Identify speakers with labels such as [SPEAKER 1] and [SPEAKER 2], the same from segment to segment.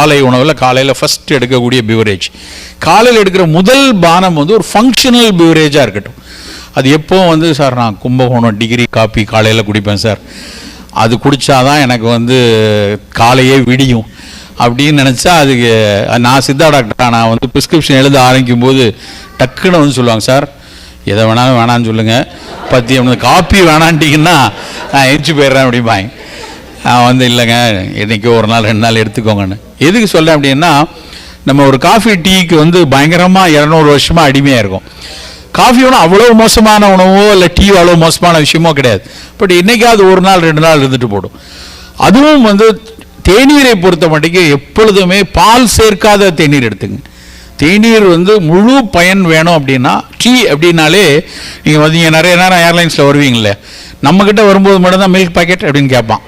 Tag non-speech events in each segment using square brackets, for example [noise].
[SPEAKER 1] காலை உணவில் காலையில் ஃபஸ்ட் எடுக்கக்கூடிய பிவரேஜ் காலையில் எடுக்கிற முதல் பானம் வந்து ஒரு ஃபங்க்ஷனல் பிவரேஜாக இருக்கட்டும். அது எப்போ வந்து சார் நான் கும்பகோணம் டிகிரி காப்பி காலையில் குடிப்பேன் சார். அது குடித்தாதான் எனக்கு வந்து காலையே விடியும். அப்படின்னு நினச்சா அதுக்கு நான் சித்தா டாக்டரா நான் வந்து ப்ரிஸ்கிரிப்ஷன் எழுத ஆரம்பிக்கும் போது டக்குன்னு வந்து சொல்லுவாங்க சார் எதை வேணாலும் வேணான்னு சொல்லுங்கள் பற்றி காப்பி வேணான்ட்டிங்கன்னா நான் எரிச்சு போயிடுறேன் அப்படிம்பாங்க. வந்து இல்லைங்க. என்றைக்கோ ஒரு நாள் ரெண்டு நாள் எடுத்துக்கோங்கன்னு. எதுக்கு சொல்கிறேன் அப்படின்னா நம்ம ஒரு காஃபி டீக்கு வந்து பயங்கரமாக இரநூறு வருஷமாக அடிமையாக இருக்கும். காஃபி ஒன்றும் அவ்வளோ மோசமான உணவோ இல்லை டீ அவ்வளோ மோசமான விஷயமோ கிடையாது. பட் இன்றைக்காவது ஒரு நாள் ரெண்டு நாள் இருந்துட்டு போடும். அதுவும் வந்து தேநீரை பொறுத்த மட்டுக்கு எப்பொழுதுமே பால் சேர்க்காத தேநீர் எடுத்துங்க. தேநீர் வந்து முழு பயன் வேணும் அப்படின்னா டீ அப்படின்னாலே நீங்கள் வந்து நிறைய நேரம் ஏர்லைன்ஸில் வருவீங்களே நம்மக்கிட்ட வரும்போது மட்டும்தான் மில்க் பாக்கெட் அப்படின்னு கேட்பான்.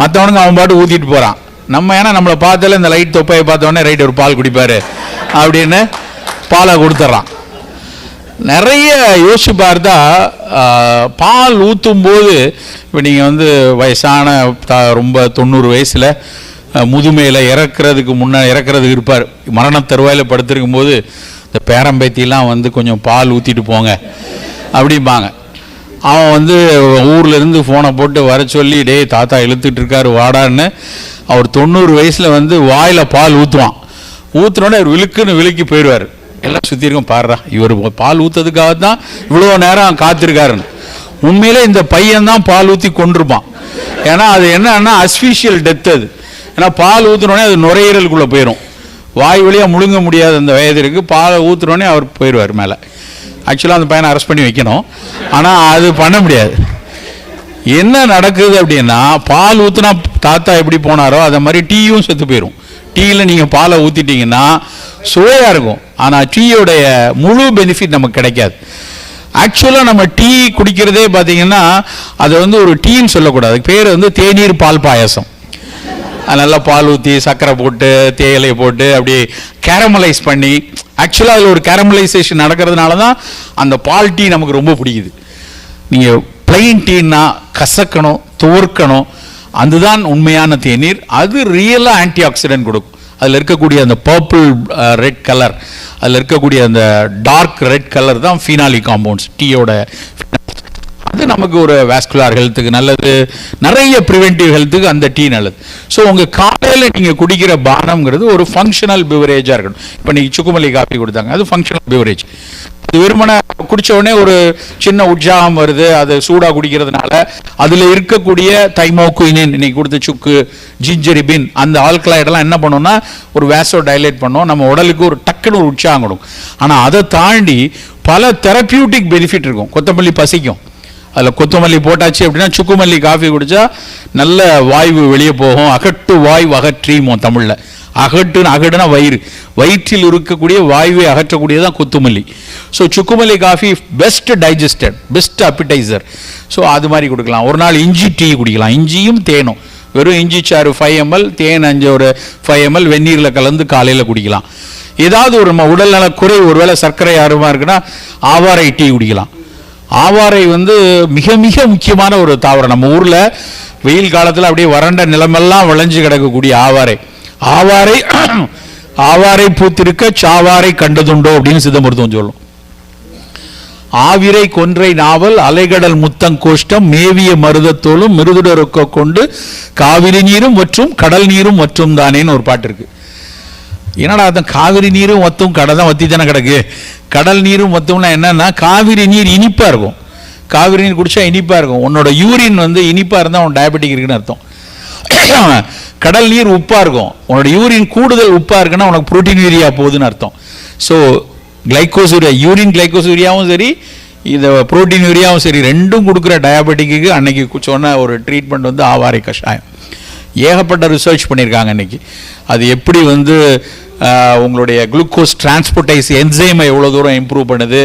[SPEAKER 1] மற்றவனுங்க அவன் பாட்டு ஊற்றிட்டு போகிறான் நம்ம ஏன்னா நம்மளை பார்த்தாலே இந்த லைட் தொப்பையை பார்த்தோன்னே ரைட் ஒரு பால் குடிப்பார். அப்படின்னு பாலை கொடுத்துட்றான் நிறைய யோசிச்சு பார்த்தா பால் ஊற்றும் போது இப்போ நீங்கள் வந்து வயசான த- ரொம்ப தொண்ணூறு வயசில் முதுமையில் இறக்குறதுக்கு முன்னே இறக்குறதுக்கு இருப்பார். மரண தருவாயில் படுத்திருக்கும் போது இந்த பேரம்பேத்திலாம் வந்து கொஞ்சம் பால் ஊற்றிட்டு போங்க அப்படிம்பாங்க. அவன் வந்து ஊர்லேருந்து ஃபோனை போட்டு வர சொல்லி டேய் தாத்தா இழுத்துட்டு இருக்காரு வாடான்னு. அவர் தொண்ணூறு வயசில் வந்து வாயில் பால் ஊற்றுவான் ஊற்றுனோடனே அவர் விழுக்குன்னு விழுக்கி போயிடுவார். எல்லாம் சுற்றி இருக்கும் பாடுறா இவர் பால் ஊற்றுறதுக்காக தான் இவ்வளோ நேரம் காத்திருக்காருன்னு. உண்மையிலே இந்த பையன் தான் பால் ஊற்றி கொண்டிருப்பான் ஏன்னா அது என்னன்னா அஸ்பீஷியல் டெத் அது. ஏன்னா பால் ஊற்றுனோடனே அது நுரையீரலுக்குள்ளே போயிடும் வாய் வழியாக முழுங்க முடியாத அந்த வயதிற்கு பாலை ஊற்றுனோடனே அவர் போயிடுவார் மேலே. ஆக்சுவலாக அந்த பையனை அரெஸ்ட் பண்ணி வைக்கணும். ஆனால் அது பண்ண முடியாது. என்ன நடக்குது அப்படின்னா பால் ஊற்றுனா தாத்தா எப்படி போனாரோ அதை மாதிரி டீயும் செத்து போயிடும் டீயில் நீங்கள் பாலை ஊற்றிட்டீங்கன்னா சுவையாக இருக்கும். ஆனால் டீயோடைய முழு பெனிஃபிட் நமக்கு கிடைக்காது. ஆக்சுவலாக நம்ம டீ குடிக்கிறதே பார்த்தீங்கன்னா அது வந்து ஒரு டீன்னு சொல்லக்கூடாது. பேர் வந்து தேநீர் பால் பாயசம். நல்லா பால் ஊற்றி சர்க்கரை போட்டு தேயிலை போட்டு அப்படியே கேரமலைஸ் பண்ணி ஆக்சுவலாக அதில் ஒரு கேரமலைசேஷன் நடக்கிறதுனால தான் அந்த பால் டீ நமக்கு ரொம்ப பிடிக்குது. நீங்கள் பிளெயின் டீன்னா கசக்கணும் துவர்க்கணும் அதுதான் உண்மையான தேநீர். அது ரியலாக ஆன்டி ஆக்சிடென்ட் கொடுக்கும். அதில் இருக்கக்கூடிய அந்த பர்பிள் ரெட் கலர் அதில் இருக்கக்கூடிய அந்த டார்க் ரெட் கலர் தான் ஃபீனாலி காம்பவுண்ட்ஸ் டீயோட அது நமக்கு ஒரு வேஸ்குலார் ஹெல்த்துக்கு நல்லது. நிறைய ப்ரிவென்டிவ் ஹெல்த்துக்கு அந்த டீ நல்லது. ஸோ உங்கள் காலையில் நீங்கள் குடிக்கிற பானம்ங்கிறது ஒரு ஃபங்க்ஷனல் பிவரேஜாக இருக்கணும். இப்போ நீங்கள் சுக்குமல்லி காஃபி கொடுத்தாங்க அது ஃபங்க்ஷனல் பிவரேஜ் அது வெறுமனை குடிச்ச உடனே ஒரு சின்ன உற்சாகம் வருது அது சூடாக குடிக்கிறதுனால அதில் இருக்கக்கூடிய தைமோக்குயினின் இன்னைக்கு கொடுத்த சுக்கு ஜிஞ்சரிபின் அந்த ஆல்கலாய்டெல்லாம் என்ன பண்ணும்னா ஒரு வேசோ டைலேட் பண்ணோம். நம்ம உடலுக்கு ஒரு டக்குன்னு ஒரு உற்சாகம் கொடுக்கும். ஆனால் அதை தாண்டி பல தெரப்பியூட்டிக் பெனிஃபிட் இருக்கும். கொத்தமல்லி பசிக்கும். அதில் கொத்தமல்லி போட்டாச்சு அப்படின்னா சுக்குமல்லி காஃபி குடித்தா நல்ல வாய்வு வெளியே போகும். அகட்டு வாய்வு அகற்றியுமோ தமிழில். அகட்டுன்னு அகடுனா வயிறு. வயிற்றில் இருக்கக்கூடிய வாயுவை அகற்றக்கூடியதான் கொத்துமல்லி. So சுக்குமல்லி coffee best digested best appetizer so அது மாதிரி கொடுக்கலாம். ஒரு நாள் இஞ்சி டீ குடிக்கலாம். இஞ்சியும் தேனும். வெறும் இஞ்சி சாறு ஃபைவ் எம்எல் தேன் அஞ்சு ஒரு ஃபைவ் எம்எல் வெந்நீரில் கலந்து காலையில் குடிக்கலாம். ஏதாவது ஒரு நம்ம உடல்நல குறை ஒருவேளை சர்க்கரை ஆர்வமாக இருக்குன்னா ஆவாரை டீ குடிக்கலாம். ஆவாரை வந்து மிக மிக முக்கியமான ஒரு தாவரம். நம்ம ஊரில் வெயில் காலத்தில் அப்படியே வறண்ட நிலமெல்லாம் விளைஞ்சு கிடக்கக்கூடிய ஆவாரை. ஆவாரை [clears throat] ஆவாரை பூத்திருக்க சாவாரை கண்டதுண்டோ அப்படின்னு சித்த மருத்துவம் சொல்லும். ஆவிரை கொன்றை நாவல் அலைகடல் முத்தங்கோஷ்டம் மேவிய மருதத்தோளும் மிருதுடருக்க கொண்டு காவிரி நீரும் மற்றும் கடல் நீரும் மற்றும் தானேன்னு ஒரு பாட்டு இருக்கு. என்னடா அர்த்தம் காவிரி நீரும் ஒத்தும் கடை தான் ஒத்தி தானே கிடக்கு. கடல் நீரும் ஒத்தும்னா என்னன்னா காவிரி நீர் இனிப்பாக இருக்கும். காவிரி நீர் குடிச்சா இனிப்பாக இருக்கும். உன்னோட யூரின் வந்து இனிப்பாக இருந்தால் உன் டயபெட்டிக் இருக்குன்னு அர்த்தம். கடல் நீர் உப்பாக இருக்கும். உன்னோட யூரின் கூடுதல் உப்பாக இருக்குன்னா உனக்கு புரோட்டீன் யூரியா போகுதுன்னு அர்த்தம். So glucose urea urine glucose யூரியாவும் சரி இந்த புரோட்டீன் யூரியாவும் சரி ரெண்டும் கொடுக்குற டயபெட்டிக்கு அன்னைக்கு சொன்ன ஒரு ட்ரீட்மெண்ட் வந்து ஆவாரை கஷாயம். ஏகப்பட்ட ரிசர்ச் பண்ணியிருக்காங்க அன்றைக்கி அது எப்படி வந்து உங்களுடைய குளுக்கோஸ் டிரான்ஸ்போர்டைஸ் என்சைமை எவ்வளோ தூரம் இம்ப்ரூவ் பண்ணுது?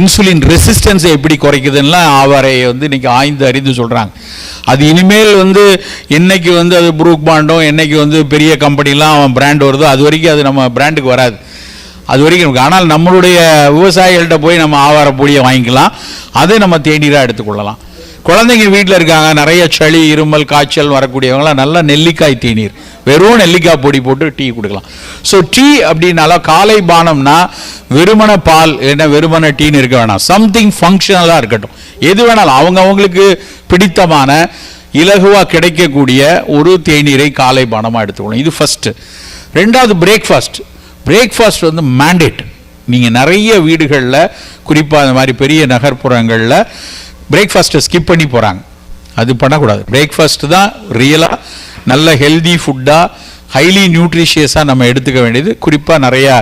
[SPEAKER 1] இன்சுலின் ரெசிஸ்டன்ஸை எப்படி குறைக்குதுன்னா அவரை வந்து இன்னைக்கு ஆய்ந்து அறிந்து சொல்கிறாங்க அது இனிமேல் வந்து என்னைக்கு வந்து அது புரூக் பாண்டும் என்னைக்கு வந்து பெரிய கம்பெனிலாம் அவன் பிராண்ட் வருதோ அது வரைக்கும் அது நம்ம பிராண்டுக்கு வராது. அது வரைக்கும் ஆனால் நம்மளுடைய விவசாயிகள்கிட்ட போய் நம்ம ஆவார பொடியை வாங்கிக்கலாம். அதை நம்ம தேநீராக எடுத்துக்கொள்ளலாம். குழந்தைங்க வீட்டில் இருக்காங்க நிறைய சளி இருமல் காய்ச்சல் வரக்கூடியவங்களாம் நல்லா நெல்லிக்காய் தேநீர். வெறும் நெல்லிக்காய் பொடி போட்டு டீ கொடுக்கலாம். ஸோ டீ அப்படின்னால காலை பானம்னா வெறுமன பால் இல்லைன்னா வெறுமன டீன்னு இருக்க வேணாம். சம்திங் ஃபங்க்ஷனலாக இருக்கட்டும். எது வேணாலும் அவங்க அவங்களுக்கு பிடித்தமான இலகுவாக கிடைக்கக்கூடிய ஒரு தேநீரை காலை பானமாக எடுத்துக்கணும். இது ஃபஸ்ட்டு ரெண்டாவது பிரேக்ஃபாஸ்ட் பிரேக்ஃபாஸ்ட் வந்து மேண்டேட் நீங்கள் நிறைய வீடுகளில் குறிப்பாக இந்த மாதிரி பெரிய நகர்ப்புறங்களில் பிரேக்ஃபாஸ்ட்டை ஸ்கிப் பண்ணி போகிறாங்க அது பண்ணக்கூடாது. பிரேக்ஃபாஸ்ட் தான் ரியலாக நல்ல ஹெல்தி ஃபுட்டாக ஹைலி நியூட்ரிஷியஸாக நம்ம எடுத்துக்க வேண்டியது. குறிப்பாக நிறையா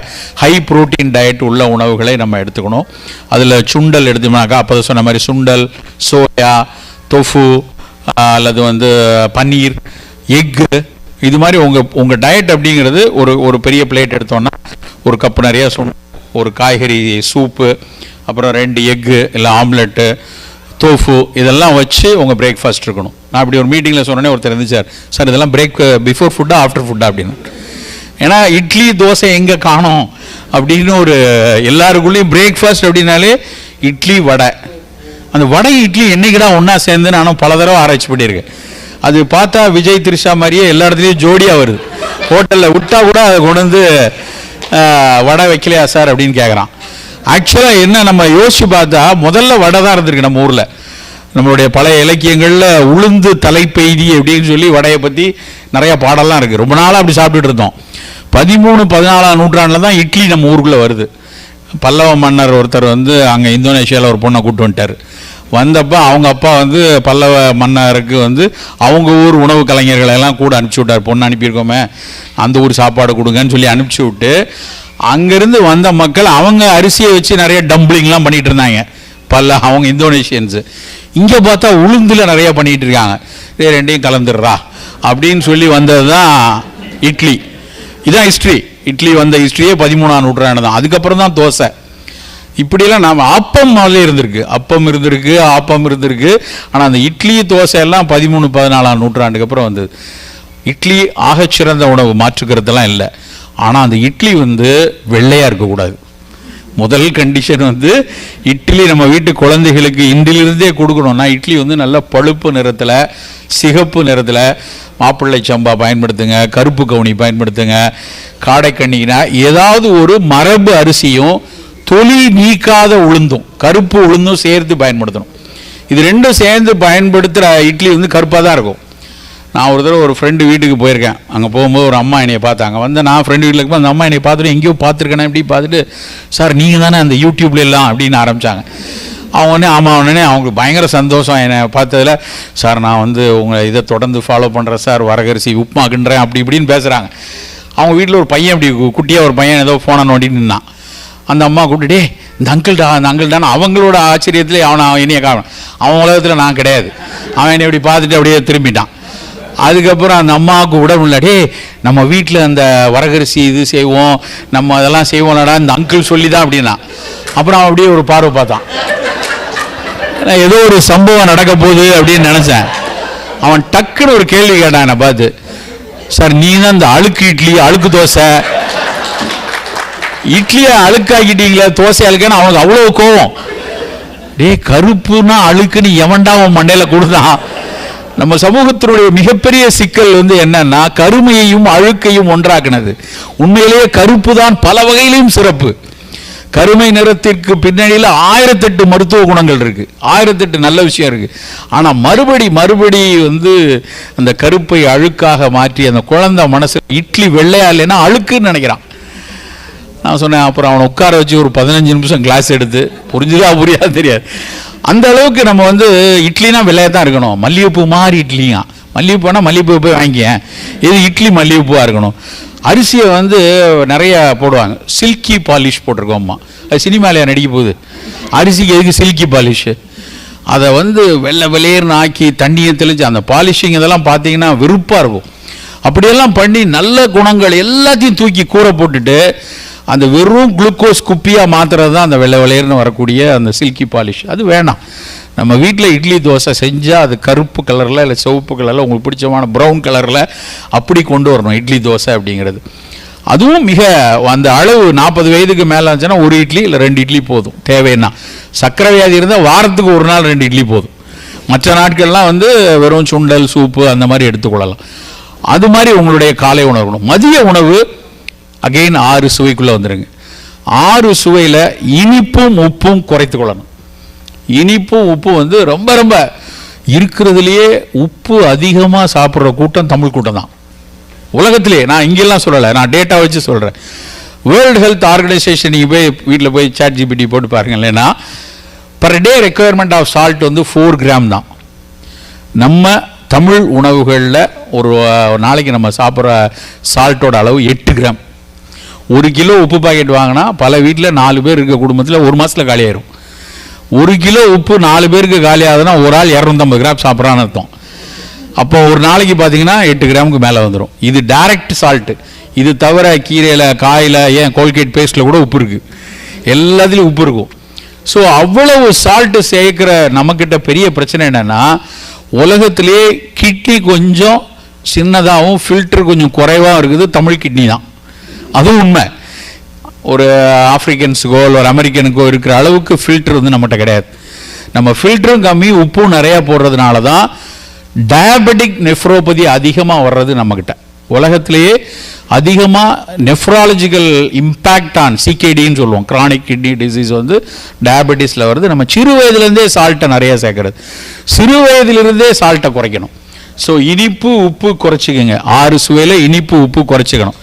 [SPEAKER 1] ஹை ப்ரோட்டீன் டயட் உள்ள உணவுகளை நம்ம எடுத்துக்கணும். அதில் சுண்டல் எடுத்தோம்னாக்கா அப்போ சொன்ன மாதிரி சுண்டல் சோயா தொஃபு அல்லது வந்து பன்னீர் எக்கு இது மாதிரி உங்கள் உங்கள் டயட் அப்படிங்கிறது ஒரு ஒரு பெரிய பிளேட் எடுத்தோன்னா ஒரு கப்பு நிறைய சுண்டல் ஒரு காய்கறி சூப்பு அப்புறம் ரெண்டு எக்கு இல்லை ஆம்லெட்டு தோஃபு இதெல்லாம் வச்சு உங்கள் பிரேக்ஃபாஸ்ட் இருக்கணும். நான் இப்படி ஒரு மீட்டிங்கில் சொன்னோன்னே ஒருத்தர் இருந்துச்சார் சார் இதெல்லாம் பிரேக் பிஃபோர் ஃபுட்டா ஆஃப்டர் ஃபுட்டா அப்படின்னு. ஏன்னா இட்லி தோசை எங்கே காணோம்? அப்படின்னு ஒரு எல்லாருக்குள்ளேயும் பிரேக்ஃபாஸ்ட் அப்படின்னாலே இட்லி வடை. அந்த வடை இட்லி என்னைக்குடா ஒன்றா சேர்ந்து நானும் பல தடவை ஆராய்ச்சி பண்ணியிருக்கேன். அது பார்த்தா விஜய் திரிஷா மாதிரியே எல்லா இடத்துலையும் ஜோடியாக வருது. ஹோட்டலில் விட்டா கூட அதை கொண்டு வந்து வடை வைக்கலையா சார் அப்படின்னு கேட்குறான் ஆக்சுவலாக என்ன நம்ம யோசிச்சு பார்த்தா முதல்ல வடை தான் இருந்திருக்கு நம்ம ஊரில். நம்மளுடைய பழைய இலக்கியங்களில் உளுந்து தலைப்பெய்தி அப்படின்னு சொல்லி வடையை பற்றி நிறைய பாடல்லாம் இருக்குது ரொம்ப நாளாக அப்படி சாப்பிட்டுட்டு இருந்தோம். பதிமூணு பதினாலாம் நூற்றாண்டில் தான் இட்லி நம்ம ஊருக்குள்ளே வருது. பல்லவ மன்னர் ஒருத்தர் வந்து அங்கே இந்தோனேஷியாவில் ஒரு பொண்ணை கூட்டு வந்துட்டார். வந்தப்போ அவங்க அப்பா வந்து பல்லவ மன்னருக்கு வந்து அவங்க ஊர் உணவு கலைஞர்களை எல்லாம் கூட அனுப்பிச்சி விட்டார். பொண்ணு அனுப்பியிருக்கோமே. அந்த ஊர் சாப்பாடு கொடுங்கன்னு சொல்லி அனுப்பிச்சி விட்டு அங்கேருந்து வந்த மக்கள் அவங்க அரிசியை வச்சு நிறைய டம்பிளிங்லாம் பண்ணிகிட்டு இருந்தாங்க. பல்ல அவங்க இந்தோனேஷியன்ஸு. இங்கே பார்த்தா உளுந்தில் நிறைய பண்ணிகிட்டு இருக்காங்க. இது ரெண்டையும் கலந்துடுறா. அப்படின்னு சொல்லி வந்தது தான் இட்லி. இதுதான் ஹிஸ்ட்ரி இட்லி வந்த ஹிஸ்ட்ரியே பதிமூணாம் நூற்றாண்டு தான் அதுக்கப்புறம் தான் தோசை. இப்படியெல்லாம் நாம் அப்பம் முதல்ல இருந்திருக்கு. அப்பம் இருந்திருக்கு ஆப்பம் இருந்திருக்கு. ஆனால் அந்த இட்லி தோசை எல்லாம் பதிமூணு பதினாலாம் நூற்றாண்டுக்கு அப்புறம் வந்தது இட்லி ஆகச்சிறந்த உணவு மாற்றுக்கிறதெல்லாம் இல்லை. ஆனால் அந்த இட்லி வந்து வெள்ளையாக இருக்கக்கூடாது. முதல் கண்டிஷன் வந்து இட்லி நம்ம வீட்டு குழந்தைகளுக்கு இன்றிலிருந்தே கொடுக்கணும்னா இட்லி வந்து நல்ல பழுப்பு நிறத்தில் சிகப்பு நிறத்தில் மாப்பிள்ளை சம்பா பயன்படுத்துங்க கருப்பு கவுனி பயன்படுத்துங்க காடைக்கண்ணினா ஏதாவது ஒரு மரபு அரிசியும் தொலி நீக்காத உளுந்தும் கருப்பு உளுந்தும் சேர்த்து பயன்படுத்தணும். இது ரெண்டும் சேர்ந்து பயன்படுத்துகிற இட்லி வந்து கருப்பாக தான் இருக்கும். நான் ஒரு தடவை ஒரு ஃப்ரெண்டு வீட்டுக்கு போயிருக்கேன். அங்கே போகும்போது ஒரு அம்மா என்னைய பார்த்தாங்க. வந்து நான் ஃப்ரெண்டு வீட்டில் இருக்கும்போது அந்த அம்மா என்னை பார்த்துட்டு எங்கேயோ பார்த்துருக்கேனே இப்படி பார்த்துட்டு சார் நீங்கள் தானே அந்த யூடியூப்ல எல்லாம் அப்படின்னு ஆரம்பித்தாங்க அவங்க உடனே ஆமாம் உடனே அவங்களுக்கு பயங்கர சந்தோஷம். என்னை பார்த்ததுல சார் நான் வந்து உங்களை இதை தொடர்ந்து ஃபாலோ பண்ணுறேன் சார். வரகரிசி உப்புமா கிண்டுறேன் அப்படி இப்படின்னு பேசுகிறாங்க அவங்க வீட்டில் ஒரு பையன் அப்படி குட்டியாக ஒரு பையன் ஏதோ ஃபோனை நோண்டின்னு நின்னான். அந்த அம்மா கூப்பிட்டுட்டே இந்த அங்கிள்டா அந்த அங்கிள் அவங்களோட ஆச்சரியத்தில் அவனை அவன் என்னைய காரணம் அவன் உலகத்தில் நான் கிடையாது. அவன் என்னை இப்படி பார்த்துட்டு அப்படியே திரும்பிட்டான். அதுக்கப்புறம் அந்த அம்மாவுக்கு உடம்பு முடியல டேய் நம்ம வீட்டில் அந்த வரகரிசி இது செய்வோம். நம்ம அதெல்லாம் செய்வோம்லடா இந்த அங்கிள் சொல்லி தான் அப்படின்னா. அப்புறம் அவன் அப்படியே ஒரு பார்வை பார்த்தான். நான் ஏதோ ஒரு சம்பவம் நடக்க போகுது அப்படின்னு நினச்சேன். அவன் டக்குன்னு ஒரு கேள்வி கேட்டான் என்னை பார்த்து. சார் நீ தான் இந்த அழுக்கு இட்லி அழுக்கு தோசை இட்லியை அழுக்காக்கிட்டீங்களே தோசை அழுக்கன்னு அவனுக்கு அவ்வளோ கோவம். டேய் கருப்புனா அழுக்குன்னு எவன்டா அவன் மண்டையில் கொடுதான் நம்ம சமூகத்தினுடைய மிகப்பெரிய சிக்கல் வந்து என்னன்னா கருமையையும் அழுக்கையும் ஒன்றாக்குனது. உண்மையிலேயே கருப்பு தான் பல வகையிலையும் சிறப்பு. கருமை நிறத்திற்கு பின்னணியில் ஆயிரத்தெட்டு மருத்துவ குணங்கள் இருக்கு. ஆயிரத்தெட்டு நல்ல விஷயம் இருக்கு. ஆனால் மறுபடி மறுபடி வந்து அந்த கருப்பை அழுக்காக மாற்றி அந்த குழந்தை மனசு இட்லி வெள்ளையா இல்லைன்னா அழுக்குன்னு நினைக்கிறான். நான் சொன்னேன் அப்புறம் அவனை உட்கார வச்சு ஒரு பதினஞ்சு நிமிஷம் கிளாஸ் எடுத்து. புரிஞ்சுதா புரியாது தெரியாது. அந்த அளவுக்கு நம்ம வந்து இட்லினா வெள்ளையாக தான் இருக்கணும். மல்லிகைப்பூ மாதிரி இட்லியா? மல்லிகைப்பூனா மல்லிகைப்பூ போய் வாங்கிக்கேன். இது இட்லி மல்லிகைப்பூவாக இருக்கணும். அரிசியை வந்து நிறைய போடுவாங்க. சில்கி பாலிஷ் போட்டிருக்கோம் அம்மா. அது சினிமாலையா நடிக்க போகுது. அரிசிக்கு எதுக்கு சில்கி பாலிஷ்? அதை வந்து வெள்ளை வெளியேர்னு ஆக்கி தண்ணியை தெளிச்சு அந்த பாலிஷிங் இதெல்லாம் பார்த்தீங்கன்னா வெறுப்பாக இருக்கும். அப்படியெல்லாம் பண்ணி நல்ல குணங்கள் எல்லாத்தையும் தூக்கி கூரை போட்டுட்டு அந்த வெறும் குளுக்கோஸ் குப்பியாக மாத்துறது தான் அந்த வெள்ளை வெளையர்னு வரக்கூடிய அந்த சில்கி பாலிஷ் அது வேணாம். நம்ம வீட்டில் இட்லி தோசை செஞ்சால் அது கருப்பு கலரில் இல்லை சிவப்பு கலரில் உங்களுக்கு பிடிச்சமான ப்ரௌன் கலரில் அப்படி கொண்டு வரணும் இட்லி தோசை அப்படிங்கிறது. அதுவும் மிக அந்த அளவு நாற்பது வயதுக்கு மேலே இருந்துச்சுன்னா ஒரு இட்லி இல்லை ரெண்டு இட்லி போதும். தேவைன்னா. சர்க்கரை வியாதி இருந்தால் வாரத்துக்கு ஒரு நாள் ரெண்டு இட்லி போதும். மற்ற நாட்கள்லாம் வந்து வெறும் சுண்டல் சூப்பு அந்த மாதிரி எடுத்துக்கொள்ளலாம். அது மாதிரி உங்களுடைய காலை உணவு. மதிய உணவு அகைன் ஆறு சுவைக்குள்ளே வந்துடுங்க ஆறு சுவையில் இனிப்பும் உப்பும் குறைத்து கொள்ளணும். இனிப்பும் உப்பும் வந்து ரொம்ப ரொம்ப இருக்கிறதுலையே உப்பு அதிகமாக சாப்பிட்ற கூட்டம் தமிழ் கூட்டம் தான். உலகத்திலே நான் இங்கெல்லாம் சொல்லலை நான் டேட்டா வச்சு சொல்கிறேன் வேர்ல்டு ஹெல்த் ஆர்கனைசேஷன் நீங்கள் போய் வீட்டில் போய் சாட் ஜிபிடி போட்டு பாருங்க இல்லைன்னா per day requirement of salt வந்து ஃபோர் கிராம் தான். நம்ம தமிழ் உணவுகளில் ஒரு நாளைக்கு நம்ம சாப்பிட்ற சால்ட்டோட அளவு எட்டு கிராம் ஒரு கிலோ உப்பு பாக்கெட் வாங்கினா பல வீட்டில் நாலு பேர் இருக்க குடும்பத்தில் ஒரு மாதத்தில் காலியாயிரும். ஒரு கிலோ உப்பு நாலு பேருக்கு காலியாகுதுன்னா ஒரு ஆள் இரநூத்தம்பது கிராம் சாப்பிட்றான்னு அர்த்தம். அப்போ ஒரு நாளைக்கு பார்த்தீங்கன்னா எட்டு கிராமுக்கு மேலே வந்துடும் இது டைரக்ட் சால்ட்டு இது தவிர கீரையில் காயில் ஏன் கோல்கேட் பேஸ்ட்டில் கூட உப்பு இருக்குது எல்லாத்துலேயும் உப்பு இருக்கும். ஸோ அவ்வளவு சால்ட்டு சேர்க்குற நம்மக்கிட்ட பெரிய பிரச்சனை என்னென்னா உலகத்திலே கிட்னி கொஞ்சம் சின்னதாகவும் ஃபில்டர் கொஞ்சம் குறைவாகவும் இருக்குது தமிழ் கிட்னி தான். அதுவும் உண்மை. ஒரு ஆப்பிரிக்கன்ஸுக்கோ இல்லை ஒரு அமெரிக்கனுக்கோ இருக்கிற அளவுக்கு ஃபில்டர் வந்து நம்மகிட்ட கிடையாது. நம்ம ஃபில்டரும் கம்மி உப்பும் நிறையா போடுறதுனால தான் டயபெட்டிக் நெஃப்ரோபதி அதிகமாக வர்றது நம்மக்கிட்ட உலகத்திலேயே அதிகமாக நெஃப்ராலஜிக்கல் இம்பேக்ட் ஆன் சிகேடின்னு சொல்லுவோம். கிரானிக் கிட்னி டிசீஸ் வந்து டயபெட்டிஸில் வருது. நம்ம சிறு வயதுலேருந்தே சால்ட்டை நிறையா சேர்க்கறது. சிறு வயதிலிருந்தே சால்ட்டை குறைக்கணும். ஸோ இனிப்பு உப்பு குறைச்சிக்கோங்க. ஆறு சுவையில் இனிப்பு உப்பு குறைச்சிக்கணும்.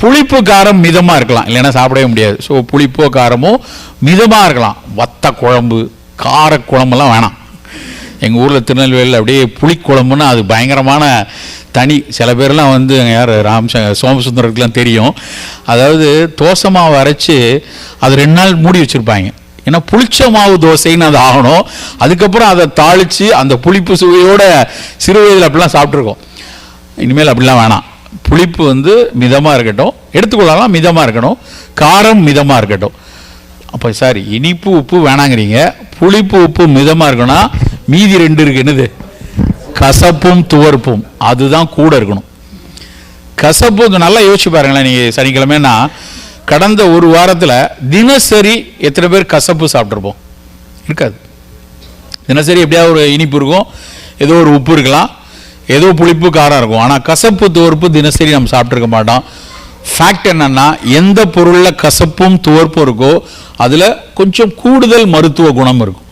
[SPEAKER 1] புளிப்பு காரம் மிதமாக இருக்கலாம். இல்லைன்னா சாப்பிடவே முடியாது. ஸோ புளிப்போ காரமோ மிதமாக இருக்கலாம். வத்த குழம்பு கார வேணாம். எங்கள் ஊரில் திருநெல்வேலியில் அப்படியே புளிக்குழம்புன்னா அது பயங்கரமான தனி. சில பேர்லாம் வந்து யார்? ராம் சோமசுந்தரத்துக்குலாம் தெரியும். அதாவது தோசை மாவு அரைச்சி அது ரெண்டு நாள் மூடி வச்சுருப்பாங்க. ஏன்னா புளிச்ச மாவு தோசைன்னு அது ஆகணும். அதுக்கப்புறம் அதை தாளித்து அந்த புளிப்பு சுவையோட சிறு வயதில் அப்படிலாம் சாப்பிட்ருக்கோம் இனிமேல் அப்படிலாம் வேணாம். புளிப்பு வந்து மிதமாக இருக்கட்டும். எடுத்துக்கொள்ளலாம் மிதமாக இருக்கணும் காரம் மிதமாக இருக்கட்டும். அப்போ சார் இனிப்பு உப்பு வேணாங்கிறீங்க. புளிப்பு உப்பு மிதமாக இருக்குன்னா மீதி ரெண்டு இருக்கு. என்னது? கசப்பும் துவர்ப்பும். அதுதான் கூட இருக்கணும். கசப்பு நல்லா யோசிச்சு பாருங்களேன் நீங்கள் சனிக்கிழமைனா கடந்த ஒரு வாரத்தில் தினசரி எத்தனை பேர் கசப்பு சாப்பிட்ருப்போம் இருக்காது. தினசரி எப்படியாவது ஒரு இனிப்பு இருக்கும். ஏதோ ஒரு உப்பு இருக்கலாம். ஏதோ புளிப்பு காரம் இருக்கும். ஆனால் கசப்பு துவர்ப்பு தினசரி நம்ம சாப்பிட்ருக்க மாட்டோம். ஃபேக்ட் என்னென்னா எந்த பொருளில் கசப்பும் துவர்ப்பும் இருக்கோ அதில் கொஞ்சம் கூடுதல் மருத்துவ குணம் இருக்கும்.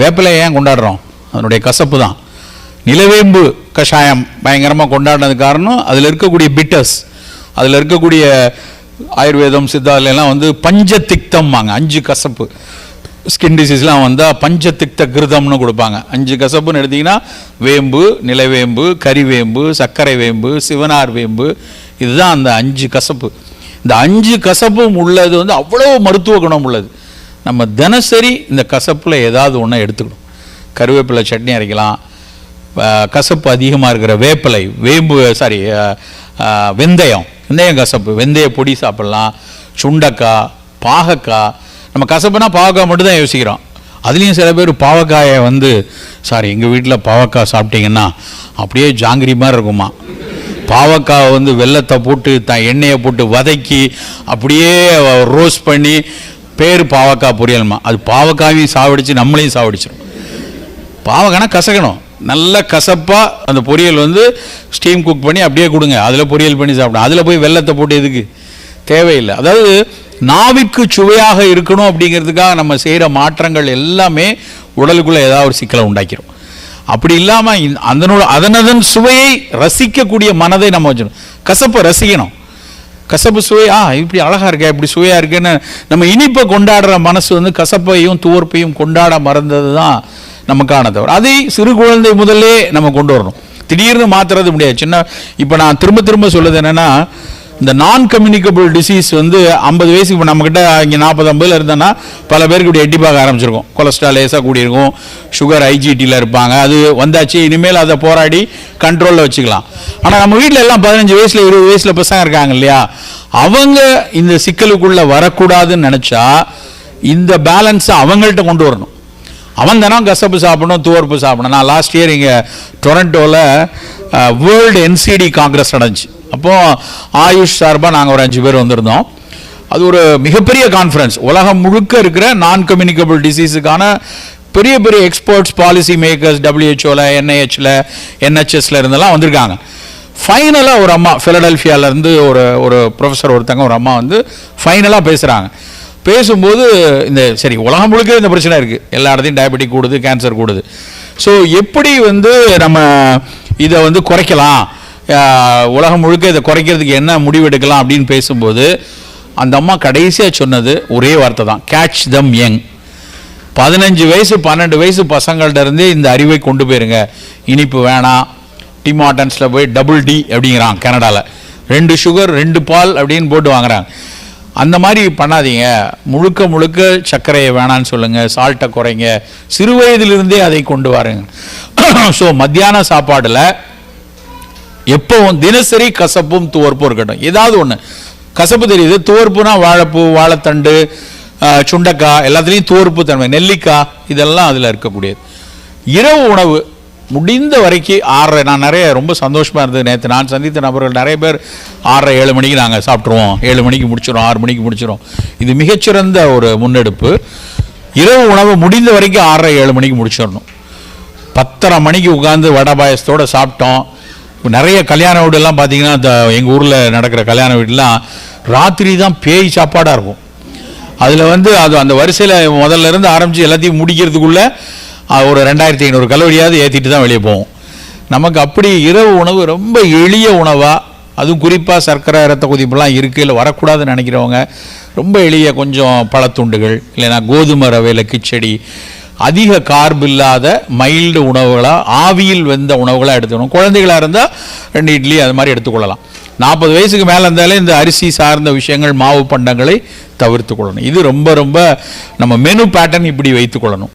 [SPEAKER 1] வேப்பிலை ஏன் கொண்டாடுறோம்? அதனுடைய கசப்பு தான். நிலவேம்பு கஷாயம் பயங்கரமாக கொண்டாடினது காரணம் அதில் இருக்கக்கூடிய பிட்டர்ஸ் அதில் இருக்கக்கூடிய ஆயுர்வேதம் சித்தால எல்லாம் வந்து பஞ்சதிக்தம்பாங்க. அஞ்சு கசப்பு. ஸ்கின் டிசீஸ்லாம் வந்தால் பஞ்சத்திக்த கிருதம்னு கொடுப்பாங்க. அஞ்சு கசப்புன்னு எடுத்தீங்கன்னா வேம்பு நிலவேம்பு கறிவேம்பு சர்க்கரை வேம்பு சிவனார் வேம்பு இதுதான் அந்த அஞ்சு கசப்பு. இந்த அஞ்சு கசப்பும் உள்ளது வந்து அவ்வளோ மருத்துவ குணம் உள்ளது. நம்ம தினசரி இந்த கசப்பில் ஏதாவது ஒன்று எடுத்துக்கணும். கருவேப்பிலை சட்னி அரைக்கலாம். கசப்பு அதிகமாக இருக்கிற வேப்பிலை வேம்பு சாரி வெந்தயம். வெந்தயம் கசப்பு. வெந்தய பொடி சாப்பிட்லாம். சுண்டக்காய் பாகக்காய் நம்ம கசப்புனா பாவக்காய் மட்டும் தான் யோசிக்கிறோம். அதுலேயும் சில பேர் பாவக்காயை வந்து சாரி எங்கள் வீட்டில் பாவக்காய் சாப்பிட்டீங்கன்னா அப்படியே ஜாங்கிரி மாதிரி இருக்குமா? பாவக்காய் வந்து வெள்ளத்தை போட்டு த எண்ணெயை போட்டு வதக்கி அப்படியே ரோஸ் பண்ணி பேர் பாவக்காய் பொரியல்மா? அது பாவக்காயும் சாவடிச்சு நம்மளையும் சாவடிச்சிடும் பாவக்காய்னா கசக்கணும். நல்ல கசப்பாக அந்த பொரியல் வந்து ஸ்டீம் குக் பண்ணி அப்படியே கொடுங்க. அதில் பொரியல் பண்ணி சாப்பிடும் அதில் போய் வெள்ளத்தை போட்டு எதுக்கு? தேவையில்லை. அதாவது நாவிற்கு சுவையாக இருக்கணும் அப்படிங்கிறதுக்காக நம்ம செய்கிற மாற்றங்கள் எல்லாமே உடலுக்குள்ளே ஏதாவது ஒரு சிக்கலை உண்டாக்கிடும் அப்படி இல்லாமல் அதனோட அதனதன் சுவையை ரசிக்கக்கூடிய மனதை நம்ம வச்சிடணும் கசப்பை ரசிக்கணும். கசப்பு சுவை ஆ இப்படி அழகாக இருக்கே இப்படி சுவையாக இருக்கேன்னு நம்ம இனிப்பை கொண்டாடுற மனசு வந்து கசப்பையும் துவர்ப்பையும் கொண்டாட மறந்தது தான் நமக்கான தவறு. அதை சிறு குழந்தை முதல்லே நம்ம கொண்டு வரணும். திடீர்னு மாத்துறது முடியாது. சின்ன இப்போ நான் திரும்ப திரும்ப சொல்லுது என்னென்னா இந்த நான் கம்யூனிகபிள் டிசீஸ் வந்து ஐம்பது வயசுக்கு இப்போ நம்மக்கிட்ட இங்கே நாற்பது ஐம்பதுல இருந்தோன்னா பல பேருக்கு இப்படி எட்டி பார்க்க ஆரம்பிச்சிருக்கும். கொலஸ்ட்ரால் லேசாக கூடியிருக்கும் சுகர் ஐஜிடியில் இருப்பாங்க. அது வந்தாச்சு இனிமேல் அதை போராடி கண்ட்ரோலில் வச்சுக்கலாம். ஆனால் நம்ம வீட்டில் எல்லாம் பதினஞ்சு வயசில் இருபது வயசில் பசங்க இருக்காங்க இல்லையா? அவங்க இந்த சிக்கலுக்குள்ளே வரக்கூடாதுன்னு நினச்சா இந்த பேலன்ஸை அவங்கள்ட்ட கொண்டு வரணும். அவன் தினம் கசப்பு சாப்பிடணும் துவர்ப்பு சாப்பிடணும். நான் லாஸ்ட் இயர் இங்கே டொரண்டோவில் வேர்ல்டு என்சிடி காங்கிரஸ் நடந்துச்சு. அப்போது ஆயுஷ் சார்பாக நாங்கள் ஒரு அஞ்சு பேர் வந்திருந்தோம். அது ஒரு மிகப்பெரிய கான்ஃபரன்ஸ் உலகம் முழுக்க இருக்கிற நான் கம்யூனிகபிள் டிசீஸுக்கான பெரிய பெரிய எக்ஸ்பர்ட்ஸ் பாலிசி மேக்கர்ஸ் டபிள்யூஹெச்ஓவில் என்ஐஹெச்சில் என்ஹெச்எஸ்ல இருந்தெல்லாம் வந்திருக்காங்க. ஃபைனலாக ஒரு அம்மா ஃபிலடெல்ஃபியாவிலேருந்து ஒரு ஒரு ப்ரொஃபஸர் ஒருத்தங்க ஒரு அம்மா வந்து ஃபைனலாக பேசுகிறாங்க பேசும்போது இந்த சரி உலகம் முழுக்க இந்த பிரச்சனை இருக்குது எல்லா இடத்தையும் டயபெட்டிக் கூடுது கேன்சர் கூடுது. ஸோ எப்படி வந்து நம்ம இதை வந்து குறைக்கலாம்? உலகம் முழுக்க இதை குறைக்கிறதுக்கு என்ன முடிவு எடுக்கலாம் அப்படின்னு பேசும்போது அந்த அம்மா கடைசியாக சொன்னது ஒரே வார்த்தை தான் கேட்ச் தம் யங் பதினஞ்சு வயசு பன்னெண்டு வயசு பசங்கள்டருந்து இருந்தே இந்த அறிவை கொண்டு போயிருங்க. இனிப்பு வேணாம் டிமார்டன்ஸில் போய் டபுள் டி அப்படிங்கிறான் கனடாவில் ரெண்டு சுகர் ரெண்டு பால் அப்படின்னு போட்டு வாங்குறாங்க. அந்த மாதிரி பண்ணாதீங்க. முழுக்க முழுக்க சர்க்கரையை வேணான்னு சொல்லுங்கள் சால்ட்டை குறைங்க. சிறு வயதிலிருந்தே அதை கொண்டு வாருங்க. [clears throat] ஸோ மத்தியான சாப்பாடில் எப்பவும் தினசரி கசப்பும் துவர்ப்பும் இருக்கட்டும். ஏதாவது ஒன்று கசப்பு தெரியுது. துவர்ப்புனா வாழைப்பூ வாழைத்தண்டு சுண்டக்காய் எல்லாத்துலேயும் துவர்ப்பு தன்மை. நெல்லிக்காய் இதெல்லாம் அதில் இருக்கக்கூடியது. இரவு உணவு முடிந்த வரைக்கும் ஆறரை நான் நிறைய ரொம்ப சந்தோஷமாக இருந்தது நேற்று நான் சந்தித்த நபர்கள் நிறைய பேர் ஆறரை ஏழு மணிக்கு நாங்கள் சாப்பிட்ருவோம் ஏழு மணிக்கு முடிச்சிடும் ஆறு மணிக்கு முடிச்சிடும் இது மிகச்சிறந்த ஒரு முன்னெடுப்பு. இரவு உணவு முடிந்த வரைக்கும் ஆறரை ஏழு மணிக்கு முடிச்சிடணும். பத்தரை மணிக்கு உட்காந்து வடை பாயசத்தோடு சாப்பிட்டோம். இப்போ நிறைய கல்யாண வீடெல்லாம் பார்த்தீங்கன்னா இந்த எங்கள் ஊரில் நடக்கிற கல்யாண வீடுலாம் ராத்திரி தான் பேய் சாப்பாடாக இருக்கும். அதில் வந்து அது அந்த வரிசையில் முதல்ல இருந்து ஆரம்பித்து எல்லாத்தையும் முடிக்கிறதுக்குள்ளே ஒரு ரெண்டாயிரத்தி ஐநூறு கலோரியாவது ஏற்றிட்டு தான் வெளியே போவோம். நமக்கு அப்படி இரவு உணவு ரொம்ப எளிய உணவாக அதுவும் குறிப்பாக சர்க்கரை ரத்த கொதிப்புலாம் இருக்குது இல்லை வரக்கூடாதுன்னு நினைக்கிறவங்க ரொம்ப எளிய கொஞ்சம் பழத்துண்டுகள் இல்லைன்னா கோதுமை ரவையில் கிச்சடி அதிக கார்பு இல்லாத மைல்டு உணவுகளாக ஆவியில் வெந்த உணவுகளாக எடுத்துக்கணும். குழந்தைகளாக இருந்தால் ரெண்டு இட்லி அது மாதிரி எடுத்துக்கொள்ளலாம். நாற்பது வயசுக்கு மேலே இருந்தாலே இந்த அரிசி சார்ந்த விஷயங்கள் மாவு பண்டங்களை தவிர்த்து கொள்ளணும் இது ரொம்ப ரொம்ப நம்ம மெனு பேட்டர்ன் இப்படி வைத்துக்கொள்ளணும்.